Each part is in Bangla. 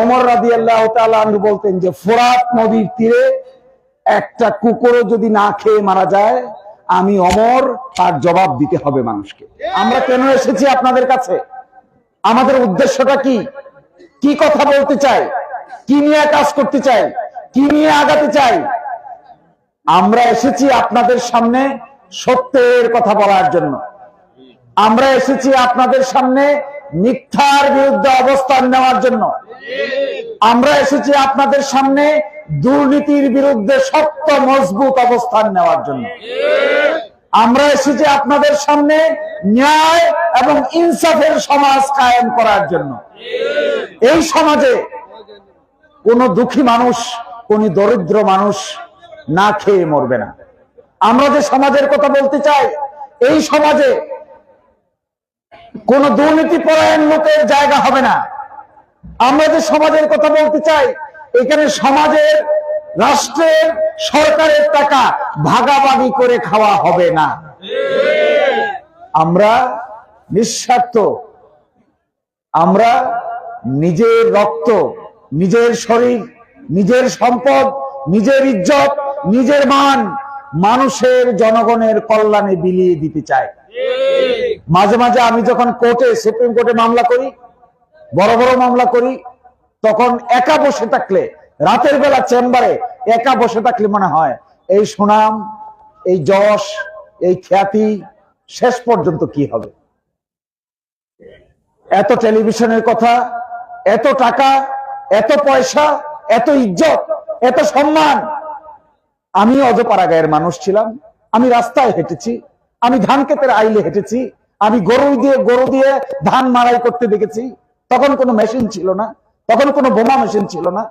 ওমর আল্লাহ বলতেন যে, ফোরাত নদীর তীরে একটা কুকুরও যদি না খেয়ে মারা যায়, আমি অমর তার জবাব দিতে হবে মানুষকে। আমরা কেন এসেছি আপনাদের কাছে? আমাদের উদ্দেশ্যটা কি? কি কথা বলতে চাই? কি নিয়ে কাজ করতে চাই? কি নিয়ে আগাতে চাই? আমরা এসেছি আপনাদের সামনে সত্যের কথা বলার জন্য। আমরা এসেছি আপনাদের সামনে মিথ্যার বিরুদ্ধে অবস্থান নেওয়ার জন্য। আমরা এসেছি আপনাদের সামনে দুর্নীতির বিরুদ্ধে শক্ত, মজবুত অবস্থান নেওয়ার জন্য। আমরা এসেছি আপনাদের সামনে ন্যায় এবং ইনসাফের সমাজ কায়েম করার জন্য। এই সমাজে কোন দুঃখী মানুষ, কোন দরিদ্র মানুষ না খেয়ে মরবে না। আমরা যে সমাজের কথা বলতে চাই, এই সমাজে কোন দুর্নীতি পরায়ণ লোকের জায়গা হবে না। আমরা যে সমাজের কথা বলতে চাই, এখানে সমাজের, রাষ্ট্রের, সরকারের টাকা ভাগাভাগি করে খাওয়া হবে না। আমরা নিঃস্বার্থ। আমরা নিজের রক্ত, নিজের শরীর, নিজের সম্পদ, নিজের ইজ্জত, নিজের মান মানুষের জনগণের কল্যাণে বিলিয়ে দিতে চায় মাঝে মাঝে আমি যখন কোর্টে, সুপ্রিম কোর্টে মামলা করি, বড় বড় মামলা করি, তখন একা বসে থাকলে, রাতের বেলা চেম্বারে একা বসে থাকলে মনে হয়, এই সুনাম, এই যশ, এই খ্যাতি শেষ পর্যন্ত কি হবে? এত টেলিভিশনের কথা, এত টাকা, এত পয়সা, এত ইজ্জত, এত সম্মান। আমি অজপাড়া গায়ের মানুষ ছিলাম, আমি রাস্তায় হেঁটেছি আমি ধান ক্ষেতের আইলে হেঁটেছি, আমি গরু দিয়ে গরু দিয়ে ধান মারাই করতে দেখেছি। তখন কোনো মেশিন ছিল না, তখন কোনো বোমা মেশিন ছিল না,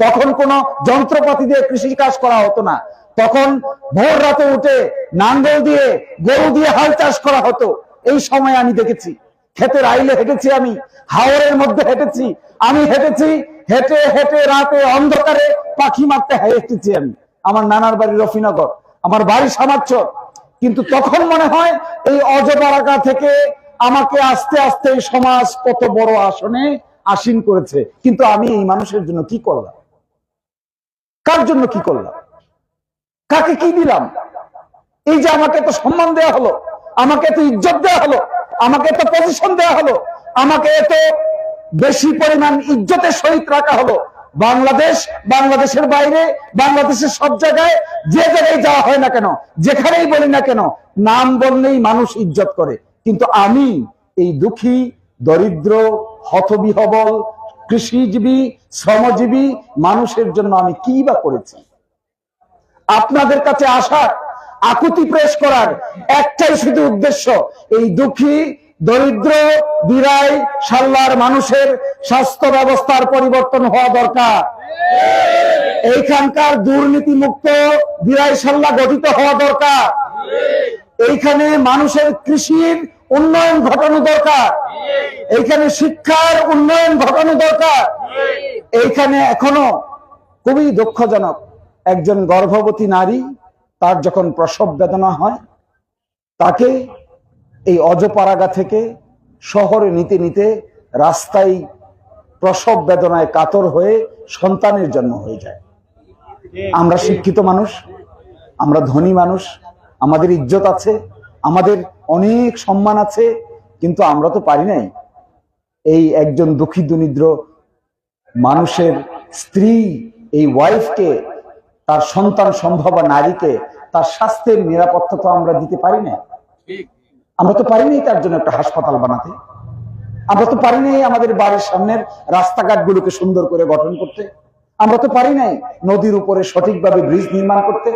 তখন কোনো যন্ত্রপাতি দিয়ে কৃষি কাজ করা হতো না। তখন ভোর রাতে উঠে নাঙ্গল দিয়ে, গরু দিয়ে হাল চাষ করা হতো। এই সময় আমি দেখেছি, ক্ষেতের আইলে হেঁটেছি আমি, হাওরের মধ্যে হেঁটেছি, আমি হেঁটেছি, হেঁটে হেঁটে রাতে অন্ধকারে পাখি মারতে হেঁটেছি আমি। আমার নানার বাড়ি রফিনগর, আমার বাড়ি সামাচ্য কিন্তু তখন মনে হয় এই অজপাড়াকা থেকে আমাকে আস্তে আস্তে সমাজ কত বড় আসনে আসীন করেছে। কিন্তু আমি এই মানুষের জন্য কি করলাম? কার জন্য কি করলাম? কাকে কি দিলাম? এই যে আমাকে এত সম্মান দেয়া হলো, আমাকে এত ইজ্জত দেয়া হলো, আমাকে এত পজিশন দেয়া হলো, আমাকে এত বেশি পরিমাণ ইজ্জতের সহিত রাখা হলো বাংলাদেশ, বাংলাদেশের বাইরে, বাংলাদেশের সব জায়গায় যে জায়গায় যাওয়া হয় না কেন, যেখানেই বলি না কেন, নাম বললেই মানুষ ইজ্জত করে। কিন্তু আমি এই দুঃখী, দরিদ্র, হতবিহবল, কৃষিজীবী, শ্রমজীবী মানুষের জন্য আমি কি বা করেছি? আপনাদের কাছে আসার, আকুতি প্রেস করার একটাই শুধু উদ্দেশ্য, এই দুঃখী দরিদ্র, বিরাই, সাল্লার মানুষের স্বাস্থ্য ব্যবস্থার পরিবর্তন হওয়া দরকার। এইখানকার দুর্নীতি মুক্ত বিরাই, সাল্লা গঠিত হওয়া দরকার। এইখানে মানুষের কৃষির উন্নয়ন ঘটানো দরকার। এইখানে শিক্ষার উন্নয়ন ঘটানো দরকার। এইখানে এখনও খুবই দুঃখজনক একজন গর্ভবতী নারী, তার যখন প্রসব বেদনা হয়, তাকে এই অজপাড়াগা থেকে শহরে নিতে নিতে রাস্তায় প্রসব বেদনায় কাতর হয়ে সন্তানের জন্ম হয়ে যায়। আমরা শিক্ষিত মানুষ, আমরা ধনী মানুষ, আমাদের ইজ্জত আছে, আমাদের অনেক সম্মান আছে, কিন্তু আমরা তো পারি নাই। এই একজন দুঃখী দুনিদ্র মানুষের স্ত্রী এই ওয়াইফকে, তার সন্তান সম্ভবা নারীকে, তার স্বাস্থ্যের নিরাপত্তা তো আমরা দিতে পারি না আমরা তো পারিনি তার জন্য একটা হাসপাতাল বানাতে। আমরা তো পারিনি আমাদের বাড়ির সামনের রাস্তাঘাট গুলোকে সুন্দর করে গঠন করতে। আমরা তো পারি নাই নদীর উপরে সঠিকভাবে ব্রিজ নির্মাণ করতে।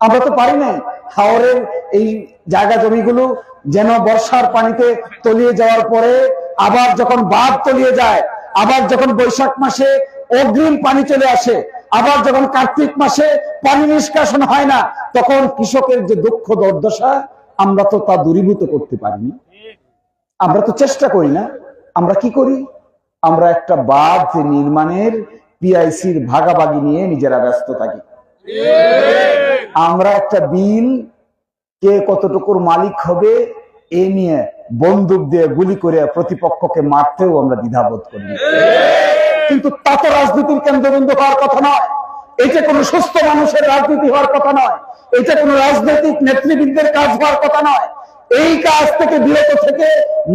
আমরা তো পারি নাই হাওরের এই জায়গা জমিগুলো যেন বর্ষার পানিতে তলিয়ে যাওয়ার পরে আবার যখন বাঁধ তলিয়ে যায়, আবার যখন বৈশাখ মাসে অগ্রিম পানি চলে আসে, আবার যখন কার্তিক মাসে পানি নিষ্কাশন হয় না, তখন কৃষকের যে দুঃখ, দুর্দশা আমরা তো তা দূরীভূত করতে পারিনি। আমরা তো চেষ্টা করি না। আমরা কি করি? আমরা একটা বাঁধ নির্মাণের পিআইসির ভাগাভাগি নিয়ে নিজেরা ব্যস্ত থাকি। আমরা একটা বিল, কে কতটুকুর মালিক হবে, এ নিয়ে বন্দুক দিয়ে গুলি করে প্রতিপক্ষকে মারতেও আমরা দ্বিধাবোধ করি কিন্তু তা তো রাজনীতির কেন্দ্রবিন্দু হওয়ার কথা নয়। এটা কোনো সুস্থ মানুষের রাজনীতি হওয়ার কথা নয়। এটা কোনো রাজনৈতিক নেতৃবৃন্দের কাজ হওয়ার কথা নয়। এই কাজ থেকে বিরত থেকে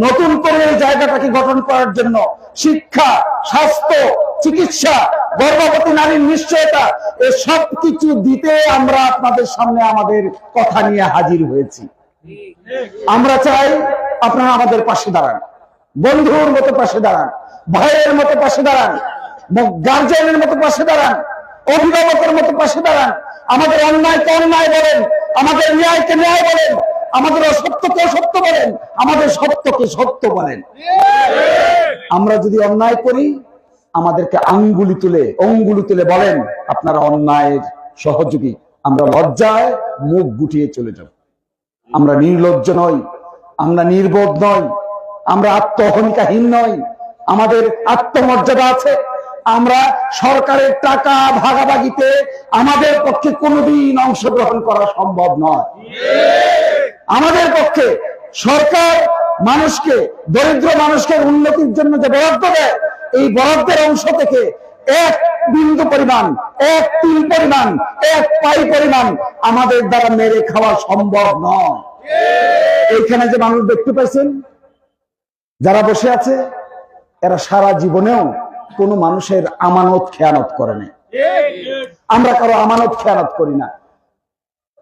নতুন করে এই জায়গাটাকে গঠন করার জন্য শিক্ষা, স্বাস্থ্য, চিকিৎসা, গর্ভবতী নারীর নিশ্চয়তা, এ সব কিছু দিতে আমরা আপনাদের সামনে আমাদের কথা নিয়ে হাজির হয়েছি। আমরা চাই আপনারা আমাদের পাশে দাঁড়ান। বন্ধুর মতো পাশে দাঁড়ান। ভাইয়ের মতো পাশে দাঁড়ান। গার্জিয়ানের মতো পাশে দাঁড়ান। অভিভাবকের মতো পাশে দাঁড়ান। আমাদের অন্যায়কে অন্যায় বলেন, আমাদের ন্যায়কে ন্যায় বলেন, আমাদের অসত্যকে অসত্য বলেন, আমাদের সত্যকে সত্য বলেন। আমরা যদি অন্যায় করি, আমাদেরকে আঙ্গুলি তুলে, অঙ্গুলি তুলে বলেন, আপনারা অন্যায়ের সহযোগী। আমরা লজ্জায় মুখ গুটিয়ে চলে যাব। আমরা নির্লজ্জ নই, আমরা নির্বোধ নই, আমরা আত্মহনিকাহীন নই, আমাদের আত্মমর্যাদা আছে। আমরা সরকারের টাকা ভাগাভাগিতে আমাদের পক্ষে কোনোদিন অংশগ্রহণ করা সম্ভব নয়। আমাদের পক্ষে সরকার মানুষকে, দরিদ্র মানুষকে উন্নতির জন্য যে বরাদ্দ দেয়, এই বরাদ্দের অংশ থেকে এক বিন্দু পরিমাণ, এক তিল পরিমাণ, এক পাই পরিমাণ আমাদের দ্বারা মেরে খাওয়া সম্ভব নয়। এইখানে যে মানুষ দেখতে পাইছেন, যারা বসে আছে, এরা সারা জীবনেও কোনো মানুষের আমানত খেয়ানত করে নাই। আমরা কারও আমানত খেয়ানত করি না।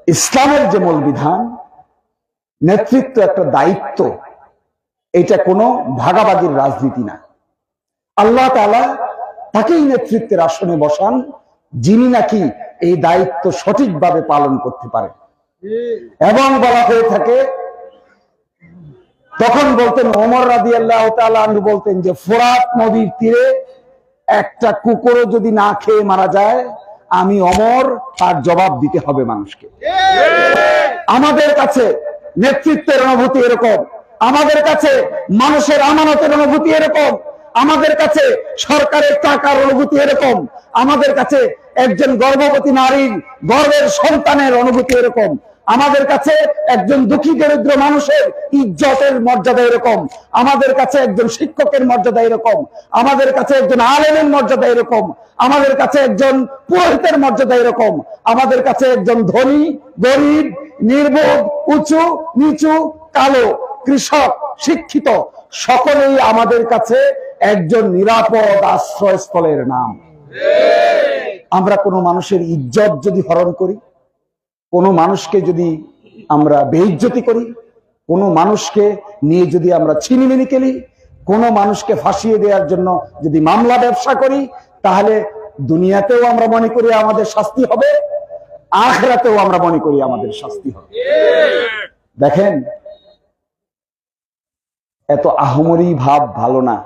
ইসলামের যে মূল বিধান নেতৃত্ব একটা দায়িত্ব, এটা কোনো ভাগাভাগির রাজনীতি না। আল্লাহ তালা তাকেই নেতৃত্বের আসনে বসান, যিনি নাকি এই দায়িত্ব সঠিকভাবে পালন করতে পারেন এবং বলা হয়ে থাকে তখন বলতেন ওমর রাদি আল্লাহ বলতেন যে ফোরাত নদীর তীরে একটা কুকুরও যদি না খেয়ে মারা যায়, আমি অমর, তার জবাব দিতে হবে মানুষকে। আমাদের কাছে নেতৃত্বের অনুভূতি এরকম, আমাদের কাছে মানুষের আমানতের অনুভূতি এরকম, আমাদের কাছে সরকারের টাকার অনুভূতি এরকম, আমাদের কাছে একজন গর্ভবতী নারীর গর্বের সন্তানের অনুভূতি এরকম আমাদের কাছে একজন দুঃখী, দরিদ্র মানুষের ইজ্জতের মর্যাদা এরকম। আমাদের কাছে একজন শিক্ষকের মর্যাদা এরকম। আমাদের কাছে একজন আলেমের মর্যাদা এরকম। আমাদের কাছে একজন পুরোহিতের মর্যাদা এরকম। আমাদের কাছে একজন ধনী, গরিব, নির্বোধ, উঁচু, নিচু, কালো, কৃষক, শিক্ষিত, সকলেই আমাদের কাছে একজন নিরাপদ আশ্রয়স্থলের নাম। আমরা কোনো মানুষের ইজ্জত যদি হরণ করি কোনো মানুষকে যদি আমরা বেইজ্জতি করি, কোনো মানুষকে নিয়ে যদি আমরা ছিনিমিনি খেলি, কোনো মানুষকে ফাঁসিয়ে দেওয়ার জন্য যদি মামলা ব্যবসা করি, তাহলে দুনিয়াতেও আমরা মনে করি আমাদের শাস্তি হবে, আখরাতেও আমরা মনে করি আমাদের শাস্তি হবে। দেখেন, এত আহমরি ভাব ভালো না।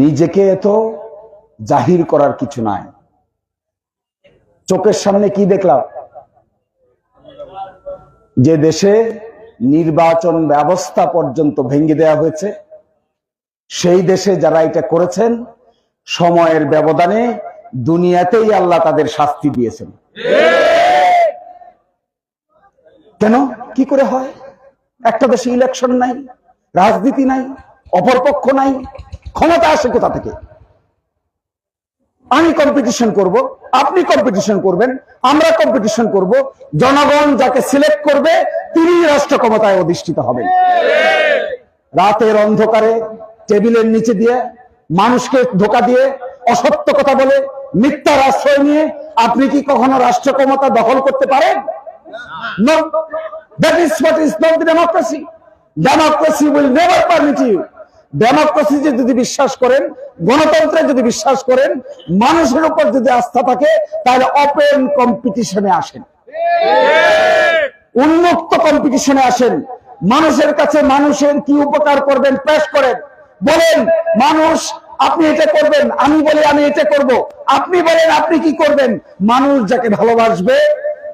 নিজেকে এত জাহির করার কিছু নাই। চোখের সামনে কি দেখলাম? যে দেশে নির্বাচন ব্যবস্থা পর্যন্ত ভেঙে দেওয়া হয়েছে, সেই দেশে যারা এটা করেছেন, সময়ের ব্যবধানে দুনিয়াতেই আল্লাহ তাদের শাস্তি দিয়েছেন। কেন? কি করে হয়? একটা দেশে ইলেকশন নাই, রাজনীতি নাই, অপরপক্ষ নাই, ক্ষমতা আসে কোথা থেকে? আমি কম্পিটিশন করব আপনি কম্পিটিশন করবেন, আমরা কম্পিটিশন করব, জনগণ যাকে সিলেক্ট করবে, তিনি রাষ্ট্র ক্ষমতায় অধিষ্ঠিত হবেন রাতের অন্ধকারে, টেবিলের নিচে দিয়ে, মানুষকে ধোকা দিয়ে, অসত্য কথা বলে, মিথ্যার আশ্রয় নিয়ে, আপনি কি কখনো রাষ্ট্র ক্ষমতা দখল করতে পারেন No. That is what is not the. Democracy যদি বিশ্বাস করেন, গণতন্ত্রে যদি বিশ্বাস করেন, মানুষের উপর যদি আস্থা থাকে, তাহলে ওপেন কম্পিটিশনে আসেন। উন্মুক্ত কম্পিটিশনে আসেন। মানুষের কাছে মানুষের কি উপকার করবেন পেশ করেন। বলেন, মানুষ, আপনি এটা করবেন, আমি বলি, আমি এটা করব। আপনি বলেন, আপনি কি করবেন? মানুষ যাকে ভালোবাসবে,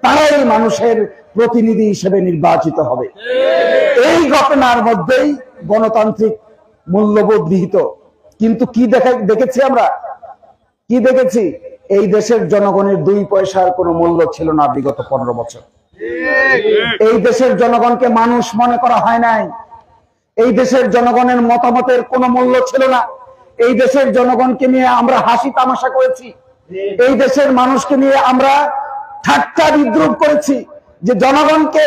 তারাই মানুষের প্রতিনিধি হিসেবে নির্বাচিত হবে। এই ঘটনার মধ্যেই গণতান্ত্রিক মূল্যবোধ নিহিত। কিন্তু কি দেখা দেখেছি আমরা? কি দেখেছি? এই দেশের জনগণের দুই পয়সার কোনো মূল্য ছিল না বিগত পনেরো বছর। এই দেশের জনগণকে মানুষ মনে করা হয় নাই। এই দেশের জনগণের মতামতের কোনো মূল্য ছিল না। এই দেশের জনগণকে নিয়ে আমরা হাসি তামাশা করেছি। এই দেশের মানুষকে নিয়ে আমরা ঠাট্টা বিদ্রুপ করেছি। যে জনগণকে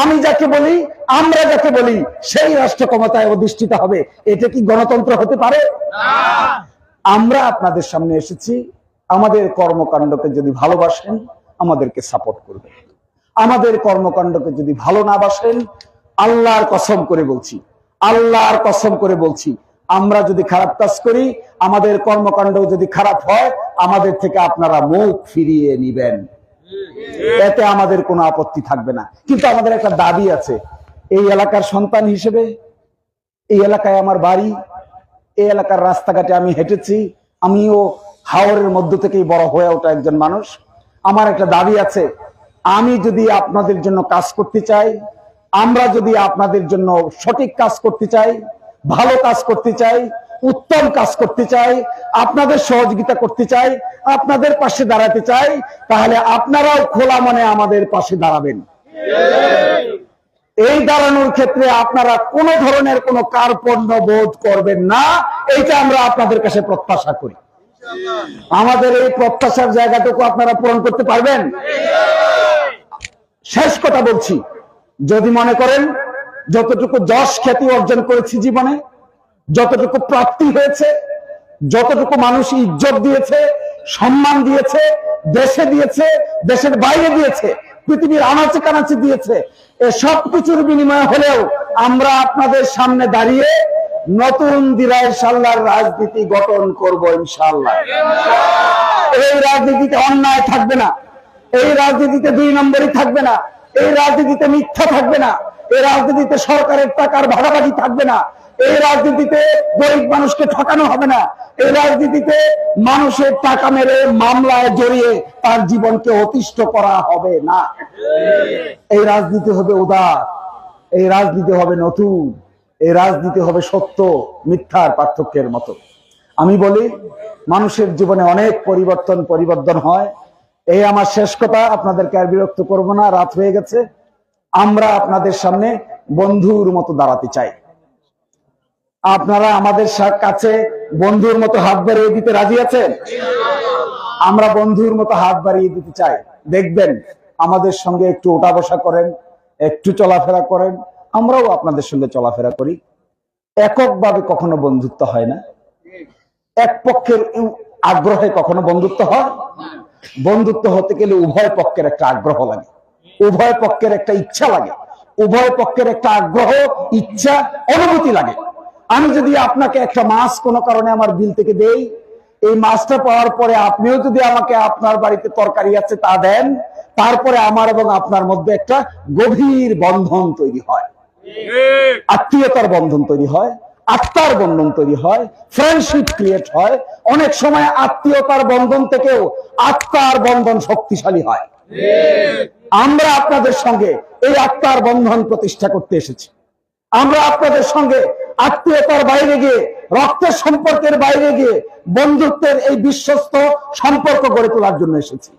আমি যাকে বলি আমরা যাকে বলি সেই রাষ্ট্র ক্ষমতায় অধিষ্ঠিত হবে। এটা কি গণতন্ত্র হতে পারে? আমরা আপনাদের সামনে এসেছি। আমাদের কর্মকাণ্ডকে যদি ভালোবাসেন আমাদেরকে সাপোর্ট করবেন। আমাদের কর্মকাণ্ডকে যদি ভালো না বাসেন আল্লাহর কসম করে বলছি আল্লাহর কসম করে বলছি আমরা যদি খারাপ কাজ করি আমাদের কর্মকাণ্ড যদি খারাপ হয় আমাদের থেকে আপনারা মুখ ফিরিয়ে নিবেন। এতে আমাদের কোনো আপত্তি থাকবে না। কিন্তু আমাদের একটা দাবি আছে, এই এলাকার সন্তান হিসেবে, এই এলাকায় আমার বাড়ি, এই এলাকার রাস্তাঘাটে আমি হেঁটেছি, আমিও হাওরের মধ্য থেকেই বড় হয়ে ওঠা একজন মানুষ। আমার একটা দাবি আছে, আমি যদি আপনাদের জন্য কাজ করতে চাই, আমরা যদি আপনাদের জন্য সঠিক কাজ করতে চাই, ভালো কাজ করতে চাই উত্তম কাজ করতে চাই, আপনাদের সহযোগিতা করতে চাই, আপনাদের পাশে দাঁড়াতে চাই, তাহলে আপনারাও খোলা মনে আমাদের পাশে দাঁড়াবেন। এই দাঁড়ানোর ক্ষেত্রে আপনারা কোন ধরনের কোন কার্পণ্য বোধ করবেন না, এইটা আমরা আপনাদের কাছে প্রত্যাশা করি। আমাদের এই প্রত্যাশার জায়গাটুকু আপনারা পূরণ করতে পারবেন? শেষ কথা বলছি। যদি মনে করেন, যতটুকু যশ খ্যাতি অর্জন করেছি জীবনে যতটুকু প্রাপ্তি হয়েছে, যতটুকু মানুষ ইজ্জত দিয়েছে, সম্মান দিয়েছে, দেশে দিয়েছে, দেশের বাইরে দিয়েছে, পৃথিবীর আনাচে কানাচে দিয়েছে, এ সব কিছুর বিনিময় হলেও আমরা আপনাদের সামনে দাঁড়িয়ে নতুন দিরায় সাল্লার রাজনীতি গঠন করব ইনশাল্লাহ এই রাজনীতিতে অন্যায় থাকবে না, এই রাজনীতিতে দুই নম্বরই থাকবে না, এই রাজনীতিতে মিথ্যা থাকবে না। এই রাজনীতিতে সরকারের টাকার ভাগাভাগি থাকবে না। এই রাজনীতিতে গরিব মানুষকে ঠকানো হবে না। এই রাজনীতিতে মানুষের টাকা মেরে মামলায় জড়িয়ে তার জীবনকে অতিষ্ঠ করা হবে না। এই রাজনীতি হবে উদার, এই রাজনীতি হবে নতুন, এই রাজনীতি হবে সত্য, মিথ্যার পার্থক্যের মতো। আমি বলি, মানুষের জীবনে অনেক পরিবর্তন পরিবর্তন হয়। এই আমার শেষ কথা, আপনাদেরকে আর বিরক্ত করব না, রাত হয়ে গেছে। আমরা আপনাদের সামনে বন্ধুর মতো দাঁড়াতে চাই। আপনারা আমাদের কাছে বন্ধুর মতো হাত বাড়িয়ে দিতে রাজি আছেন? আমরা বন্ধুর মতো হাত বাড়িয়ে দিতে চাই। দেখবেন, আমাদের সঙ্গে একটু ওঠা বসা করেন, একটু চলাফেরা করেন, আমরাও আপনাদের সঙ্গে চলাফেরা করি। এককভাবে কখনো বন্ধুত্ব হয় না। এক পক্ষের আগ্রহে কখনো বন্ধুত্ব হয় বন্ধুত্ব হতে গেলে উভয় পক্ষের একটা আগ্রহ লাগে। উভয় পক্ষের একটা ইচ্ছা লাগে। উভয় পক্ষের একটা আগ্রহ, ইচ্ছা, অনুভূতি লাগে। আমি যদি আপনাকে একটা মাছ কোনো কারণে আমার বিল থেকে দেই, এই মাছটা পাওয়ার পরে আপনিও যদি আমাকে আপনার বাড়িতে তরকারি আছে তা দেন, তারপরে আমার এবং আপনার মধ্যে একটা গভীর বন্ধন তৈরি হয়। আত্মীয়তার বন্ধন তৈরি হয়, আত্মার বন্ধন তৈরি হয় ফ্রেন্ডশিপ ক্রিয়েট হয়। অনেক সময় আত্মীয়তার বন্ধন থেকেও আত্মার বন্ধন শক্তিশালী হয়। আমরা আপনাদের সঙ্গে এই আত্মার বন্ধন প্রতিষ্ঠা করতে এসেছি। আমরা আপনাদের সঙ্গে আত্মীয়তার বাইরে গিয়ে, রক্তের সম্পর্কের বাইরে গিয়ে, বন্ধুত্বের এই বিশ্বস্ত সম্পর্ক গড়ে তোলার জন্য এসেছি।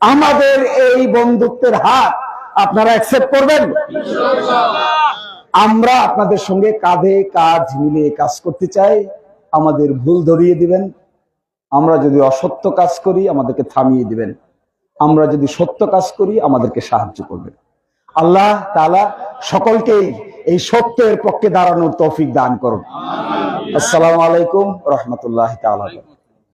আমাদের এই বন্ধুত্বের হাত আপনারা অ্যাকসেপ্ট করবেন? আমরা আপনাদের সঙ্গে কাঁধে কাজ মিলিয়ে কাজ করতে চাই। আমাদের ভুল ধরিয়ে দিবেন। আমরা যদি অসত্য কাজ করি, আমাদেরকে থামিয়ে দিবেন। আমরা যদি সত্য কাজ করি, আমাদেরকে সাহায্য করবে। আল্লাহ তালা সকলকেই এই সত্যের পক্ষে দাঁড়ানোর তৌফিক দান করুন। আসসালামু আলাইকুম রহমতুল্লাহ তাআলা।